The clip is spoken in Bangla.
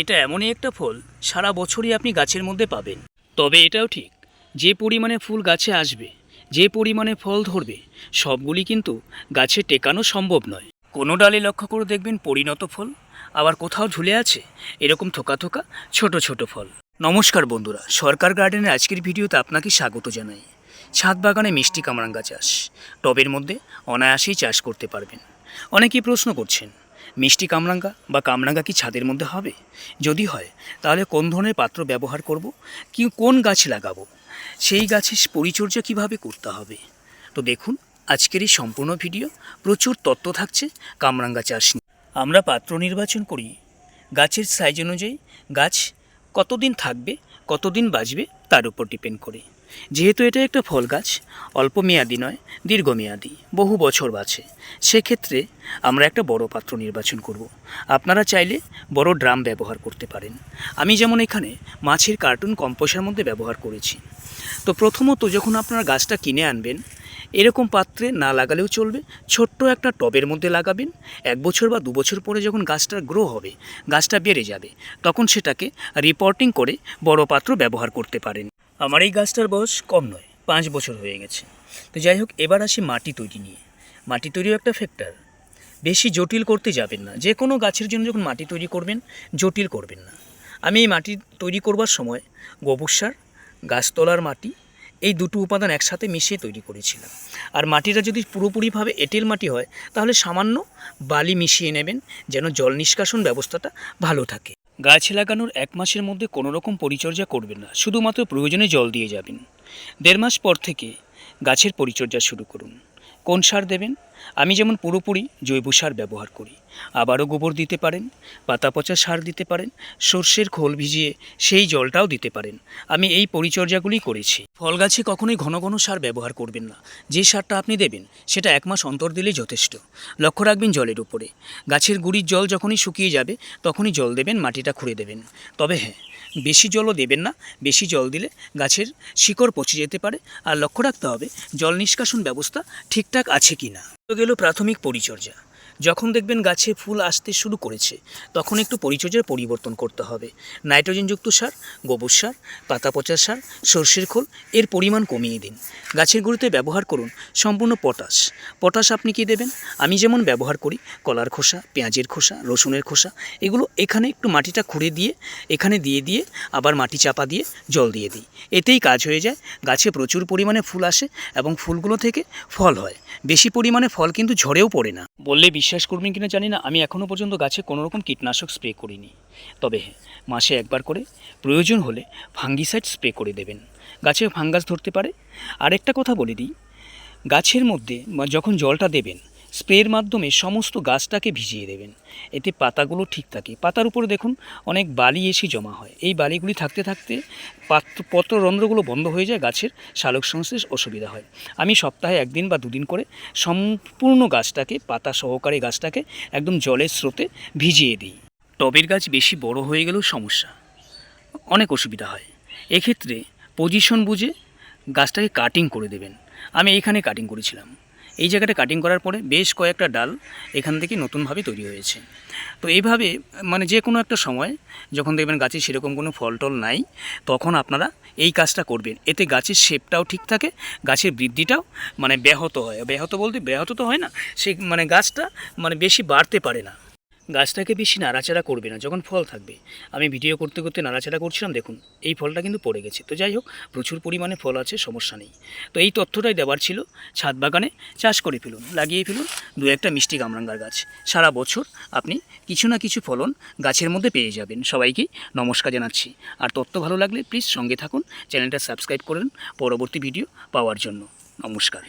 এটা এমনই একটা ফল, সারা বছরই আপনি গাছের মধ্যে পাবেন। তবে এটাও ঠিক, যে পরিমাণে ফুল গাছে আসবে, যে পরিমাণে ফল ধরবে, সবগুলি কিন্তু গাছে টেকানো সম্ভব নয়। কোনো ডালে লক্ষ্য করে দেখবেন পরিণত ফল, আবার কোথাও ঝুলে আছে, এরকম থোকা থোকা ছোট ছোট ফল। নমস্কার বন্ধুরা, সরকার গার্ডেনের আজকের ভিডিওতে আপনাকে স্বাগত জানাই। ছাদ বাগানে মিষ্টি কামরাঙ্গা চাষ, টবের মধ্যে অনায়াসেই চাষ করতে পারবেন। অনেকেই প্রশ্ন করছেন মিষ্টি কামরাঙ্গা বা কামরাঙ্গা কি ছাদের মধ্যে হবে? যদি হয়, তাহলে কোন ধরনের পাত্র ব্যবহার করব? কি, কোন গাছ লাগাবো? সেই গাছের পরিচর্যা কীভাবে করতে হবে? তো দেখুন, আজকের এই সম্পূর্ণ ভিডিও প্রচুর তত্ত্ব থাকছে কামরাঙ্গা চাষ নিয়ে। আমরা পাত্র নির্বাচন করি। গাছের সাইজ অনুযায়ী গাছ কতদিন থাকবে কতদিন বাঁচবে তার উপর ডিপেন্ড করে। যেহেতু এটা একটা ফল গাছ, অল্প মেয়াদি নয়, দীর্ঘমেয়াদি, বহু বছর বাঁচে। সেক্ষেত্রে আমরা একটা বড় পাত্র নির্বাচন করব। আপনারা চাইলে বড় ড্রাম ব্যবহার করতে পারেন। আমি যেমন এখানে মাছের কার্টুন কম্পোসের মধ্যে ব্যবহার করেছি। তো প্রথমত যখন আপনারা গাছটা কিনে আনবেন এরকম পাত্রে না লাগালেও চলবে। ছোট্ট একটা টবের মধ্যে লাগাবেন। এক বছর বা দু বছর পরে যখন গাছটা গ্রো হবে, গাছটা বেড়ে যাবে, তখন সেটাকে রিপোর্টিং করে বড় পাত্র ব্যবহার করতে পারেন। আমার এই গাছটার বয়স কম নয়, পাঁচ বছর হয়ে গেছে। তো যাই হোক, এবার আসি মাটি তৈরি নিয়ে। মাটি তৈরিও একটা ফ্যাক্টর বেশি জটিল করতে যাবেন না। যে কোনো গাছের জন্য যখন মাটি তৈরি করবেন, জটিল করবেন না। আমি এই মাটি তৈরি করবার সময় গোবর সার, গাছতলার মাটি এই দুটো উপাদান একসাথে মিশিয়ে তৈরি করেছিলাম। আর মাটিটা যদি পুরোপুরিভাবে এঁটেল মাটি হয়, তাহলে সামান্য বালি মিশিয়ে নেবেন, যেন জল নিষ্কাশন ব্যবস্থাটা ভালো থাকে। গাছ লাগানোর এক মাসের মধ্যে কোনো রকম পরিচর্যা করবেন না, শুধুমাত্র প্রয়োজনে জল দিয়ে যাবেন। দেড় মাস পর থেকে গাছের পরিচর্যা শুরু করুন। কোন সার দেবেন? আমি যেমন পুরোপুরি জৈব সার ব্যবহার করি। আবারও গোবর দিতে পারেন পাতা পচা সার দিতে পারেন, সর্ষের খোল ভিজিয়ে সেই জলটাও দিতে পারেন। আমি এই পরিচর্যাগুলি করেছি। ফল গাছে কখনোই ঘন ঘন সার ব্যবহার করবেন না। যে সারটা আপনি দেবেন, সেটা এক মাস অন্তর দিলেই যথেষ্ট। লক্ষ্য রাখবেন জলের উপরে। গাছের গুড়ির জল যখনই শুকিয়ে যাবে, তখনই জল দেবেন, মাটিটা খুঁড়ে দেবেন। তবে হ্যাঁ বেশি জলও দেবেন না, বেশি জল দিলে গাছের শিকড় পচে যেতে পারে। আর লক্ষ্য রাখতে হবে, জল নিষ্কাশন ব্যবস্থা ঠিকঠাক আছে কি না গেল প্রাথমিক পরিচর্যা। যখন দেখবেন গাছে ফুল আসতে শুরু করেছে, তখন একটু পরিচর্যার পরিবর্তন করতে হবে। নাইট্রোজেনযুক্ত সার, গোবর সার, পাতা পচা সার, সর্ষের খোল, এর পরিমাণ কমিয়ে দিন। গাছের গুঁড়োতে ব্যবহার করুন সম্পূর্ণ পটাশ। পটাশ আপনি কি দেবেন? আমি যেমন ব্যবহার করি, কলার খোসা, পেঁয়াজের খোসা, রসুনের খোসা, এগুলো এখানে একটু মাটিটা খুঁড়ে দিয়ে, এখানে দিয়ে দিয়ে আবার মাটি চাপা দিয়ে জল দিয়ে দিই। এতেই কাজ হয়ে যায়, গাছে প্রচুর পরিমাণে ফুল আসে এবং ফুলগুলো থেকে ফল হয়। বেশি পরিমাণে ফল কিন্তু ঝরেও পড়ে না। বললে বিশ্বাস করবেন কিনা জানি না। আমি এখনও পর্যন্ত গাছে কোনো রকম কীটনাশক স্প্রে করিনি। তবে হ্যাঁ মাসে একবার করে প্রয়োজন হলে ফাঙ্গিসাইড স্প্রে করে দেবেন। গাছে ফাঙ্গাস ধরতে পারে। আরেকটা কথা বলে দিই, গাছের মধ্যে যখন জলটা দেবেন স্প্রের মাধ্যমে সমস্ত গাছটাকে ভিজিয়ে দেবেন। এতে পাতাগুলো ঠিক থাকে। পাতার উপরে দেখুন, অনেক বালি এসে জমা হয়। এই বালিগুলি থাকতে থাকতে পাত্র, পত্ররন্ধ্রগুলো বন্ধ হয়ে যায়, গাছের শালক সংশ্লেষ অসুবিধা হয়। আমি সপ্তাহে একদিন বা দুদিন করে সম্পূর্ণ গাছটাকে, পাতা সহকারে গাছটাকে একদম জলের স্রোতে ভিজিয়ে দিই। টবের গাছ বেশি বড় হয়ে গেলেও সমস্যা। অনেক অসুবিধা হয়। এক্ষেত্রে পজিশন বুঝে গাছটাকে কাটিং করে দেবেন। আমি এইখানে কাটিং করেছিলাম। এই জায়গাটা কাটিং করার পরে বেশ কয়েকটা ডাল এখান থেকে নতুনভাবে তৈরি হয়েছে। তো এইভাবে মানে যে কোনো একটা সময় যখন দেখবেন গাছে সেরকম কোনো ফল টল নাই, তখন আপনারা এই কাজটা করবেন। এতে গাছের শেপটাও ঠিক থাকে, গাছের বৃদ্ধিটাও মানে ব্যাহত হয়। ব্যাহত বলতে ব্যাহত তো হয় না, সে মানে গাছটা মানে বেশি বাড়তে পারে না। গাছটাকে বেশি নাড়াচাড়া করবে না যখন ফল থাকবে। আমি ভিডিও করতে করতে নাড়াচাড়া করছিলাম, দেখুন, এই ফলটা কিন্তু পড়ে গেছে। তো যাই হোক, প্রচুর পরিমাণে ফল আছে, সমস্যা নেই। তো এই তথ্যটাই দেওয়ার ছিল, ছাদ বাগানে চাষ করে ফেলুন, লাগিয়ে ফেলুন দু একটা মিষ্টি কামরাঙ্গার গাছ। সারা বছর আপনি কিছু না কিছু ফলন গাছের মধ্যে পেয়ে যাবেন। সবাইকে নমস্কার জানাচ্ছি। আর তথ্য ভালো লাগলে প্লিজ সঙ্গে থাকুন, চ্যানেলটা সাবস্ক্রাইব করুন, পরবর্তী ভিডিও পাওয়ার জন্য। নমস্কার।